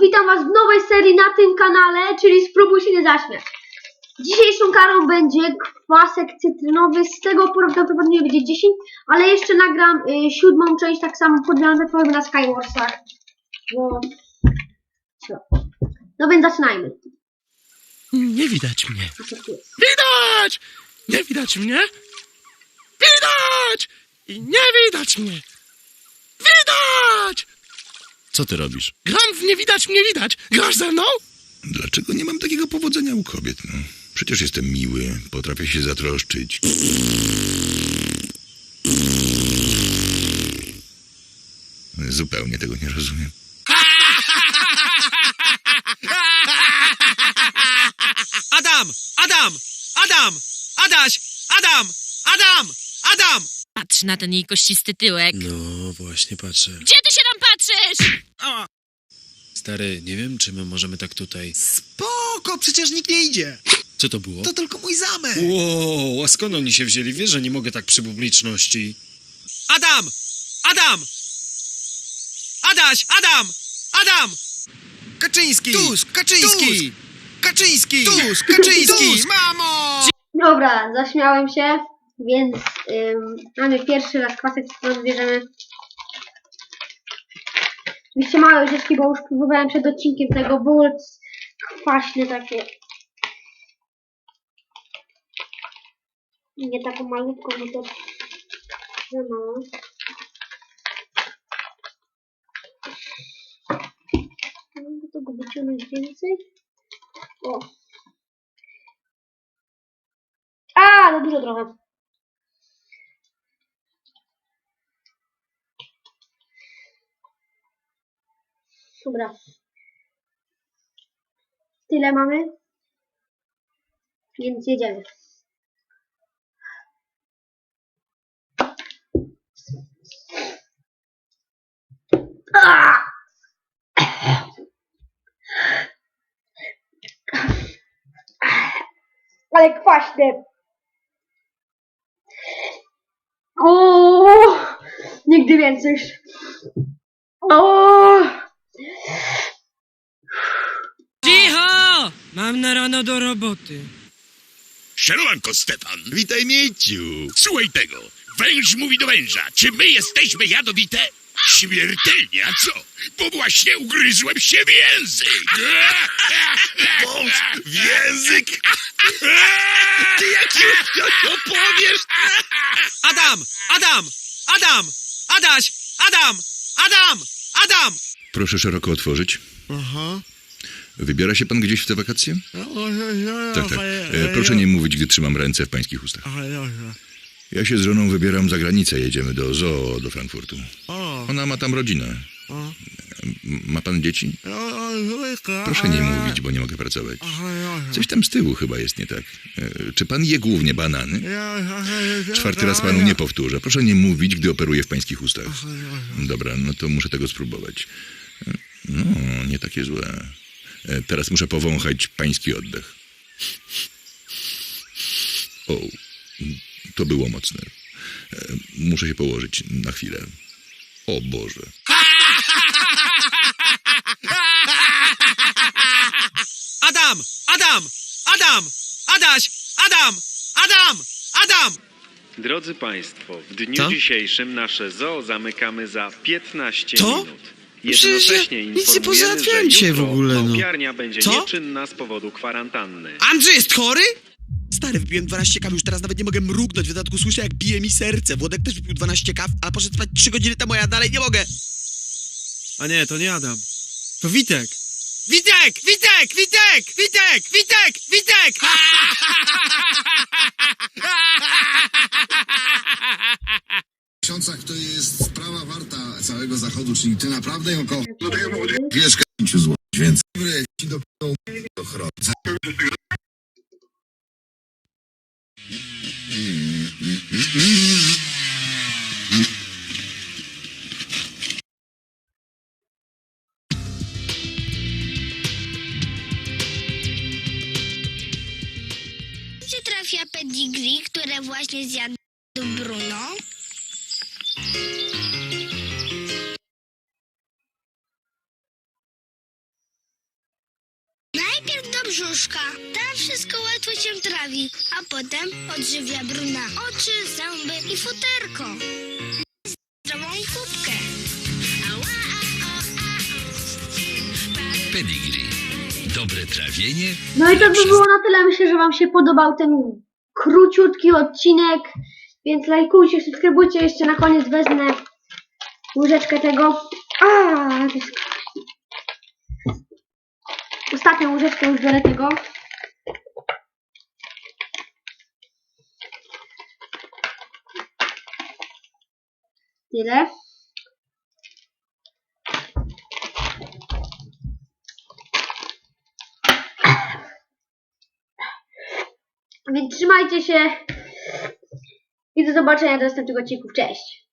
Witam was w nowej serii na tym kanale, czyli Spróbuj się nie zaśmiać. Dzisiejszą karą będzie kwasek cytrynowy, z tego prawdopodobnie będzie 10, ale jeszcze nagram y, siódmą część, tak samo podglądam powiem na Skywarsach. Bo... co? No więc zaczynajmy. Nie widać mnie. Widać! Nie widać mnie. Widać! I nie widać mnie. Widać! Co ty robisz? Gram w nie widać mnie widać. Grasz ze mną? Dlaczego nie mam takiego powodzenia u kobiet? No, przecież jestem miły, potrafię się zatroszczyć. Zupełnie tego nie rozumiem. Adam! Adam! Adam! Adaś! Adam! Adam! Adam! Patrz na ten jej kościsty tyłek. No, właśnie patrzę. Gdzie ty się O, Stary, nie wiem, czy my możemy tak tutaj... spoko, przecież nikt nie idzie. Co to było? To tylko mój zamek. Wow, a skąd oni się wzięli? Wiesz, że nie mogę tak przy publiczności. Adam! Adam! Adaś! Adam! Adam! Kaczyński! Tusk! Kaczyński! Kaczyński! Tusk! Kaczyński! Mamo! Dobra, zaśmiałem się, więc ym, mamy pierwszy raz kwasek cytrynowy, bierzemy. Oczywiście małe łyżeczki, bo już próbowałem przed odcinkiem tego, było kwaśne takie. Nie taką malutką, bo to za mało. Mogę tego wyciągnąć więcej? O. A, no dużo trochę. Dobra. Tyle mamy. Więc jedziemy. Ale kwaśne. O, nigdy więcej. O, Mam na rano do roboty. Sieromanko, Stefan. Witaj, Mieciu. Słuchaj tego. Węż mówi do węża. Czy my jesteśmy jadowite? Śmiertelnie, a co? Bo właśnie ugryzłem się w język. Wąż w język? Ty jak już to powiesz? Adam! Adam! Adam! Adaś! Adam! Adam! Adam! Proszę szeroko otworzyć. Wybiera się pan gdzieś w te wakacje? Tak, tak. E, proszę nie mówić, gdy trzymam ręce w pańskich ustach. Ja się z żoną wybieram za granicę. Jedziemy do zoo, do Frankfurtu. Ona ma tam rodzinę. Ma pan dzieci? Proszę nie mówić, bo nie mogę pracować. Coś tam z tyłu chyba jest nie tak. E, Czy pan je głównie banany? Czwarty raz panu nie powtórzę. Proszę nie mówić, gdy operuję w pańskich ustach. Dobra, no to muszę tego spróbować. E, No, nie takie złe. E, Teraz muszę powąchać pański oddech. O, to było mocne. E, Muszę się położyć na chwilę. O Boże. Adam! Adam! Adam! Adaś! Adam! Adam! Adam! Drodzy Państwo, w dniu Co? dzisiejszym nasze zoo zamykamy za 15 Co? minut. Przecież ja Jednocześnie nic nie informujemy, pozałatwiałem że dzisiaj w ogóle, no. małpiarnia będzie Co? nieczynna z powodu kwarantanny. Andrzej jest chory? Stary, wypiłem 12 kaw, już teraz nawet nie mogę mrugnąć. W dodatku słyszę, jak bije mi serce. Włodek też wypił 12 kaw, a poszedł spać 3 godziny temu, a ja dalej nie mogę. A nie, to nie Adam. To Witek. Witek! Witek! Witek! Witek! Witek! Witek! zachodu, czyli ty naprawdę ją kochasz. Wiesz, 5 zł, więc ci do do chronu. Gdzie trafia pedigree, które właśnie zjadł Bruno? Brzuszka. Tam wszystko łatwo się trawi, a potem odżywia bruna. Oczy, zęby i futerko. Zdrową kubkę. Pedigree. Dobre trawienie No i to by było na tyle. Myślę, że Wam się podobał ten króciutki odcinek. Więc lajkujcie, subskrybujcie. Jeszcze na koniec wezmę łyżeczkę tego. A, to jest... Ostatnią łyżeczkę już biorę tego. Tyle. Więc trzymajcie się i do zobaczenia do następnego odcinku. Cześć!